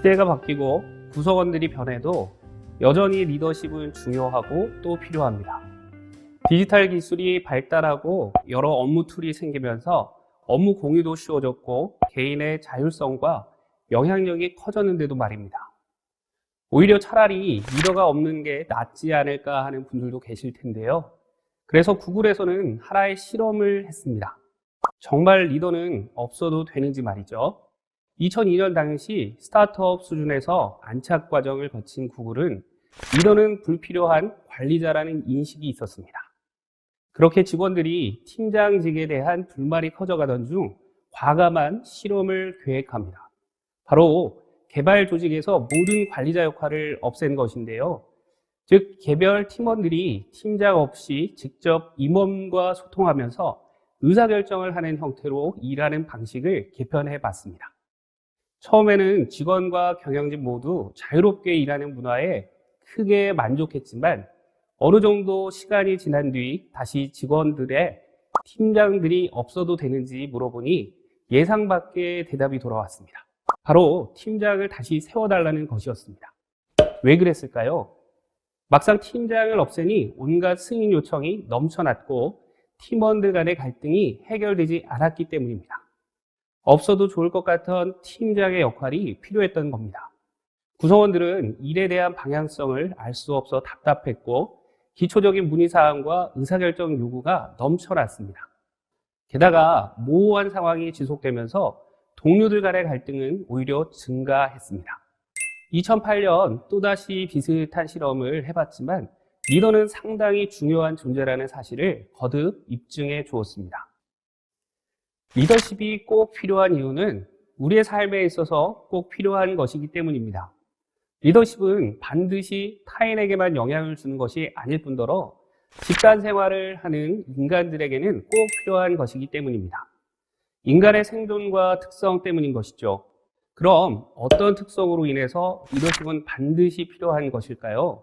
시대가 바뀌고 구성원들이 변해도 여전히 리더십은 중요하고 또 필요합니다. 디지털 기술이 발달하고 여러 업무 툴이 생기면서 업무 공유도 쉬워졌고 개인의 자율성과 영향력이 커졌는데도 말입니다. 오히려 차라리 리더가 없는 게 낫지 않을까 하는 분들도 계실 텐데요. 그래서 구글에서는 하나의 실험을 했습니다. 정말 리더는 없어도 되는지 말이죠. 2002년 당시 스타트업 수준에서 안착 과정을 거친 구글은 리더는 불필요한 관리자라는 인식이 있었습니다. 그렇게 직원들이 팀장직에 대한 불만이 커져가던 중 과감한 실험을 계획합니다. 바로 개발 조직에서 모든 관리자 역할을 없앤 것인데요. 즉, 개별 팀원들이 팀장 없이 직접 임원과 소통하면서 의사결정을 하는 형태로 일하는 방식을 개편해 봤습니다. 처음에는 직원과 경영진 모두 자유롭게 일하는 문화에 크게 만족했지만 어느 정도 시간이 지난 뒤 다시 직원들의 팀장들이 없어도 되는지 물어보니 예상 밖의 대답이 돌아왔습니다. 바로 팀장을 다시 세워달라는 것이었습니다. 왜 그랬을까요? 막상 팀장을 없애니 온갖 승인 요청이 넘쳐났고 팀원들 간의 갈등이 해결되지 않았기 때문입니다. 없어도 좋을 것 같은 팀장의 역할이 필요했던 겁니다. 구성원들은 일에 대한 방향성을 알 수 없어 답답했고 기초적인 문의사항과 의사결정 요구가 넘쳐났습니다. 게다가 모호한 상황이 지속되면서 동료들 간의 갈등은 오히려 증가했습니다. 2008년 또다시 비슷한 실험을 해봤지만 리더는 상당히 중요한 존재라는 사실을 거듭 입증해 주었습니다. 리더십이 꼭 필요한 이유는 우리의 삶에 있어서 꼭 필요한 것이기 때문입니다. 리더십은 반드시 타인에게만 영향을 주는 것이 아닐 뿐더러 집단 생활을 하는 인간들에게는 꼭 필요한 것이기 때문입니다. 인간의 생존과 특성 때문인 것이죠. 그럼 어떤 특성으로 인해서 리더십은 반드시 필요한 것일까요?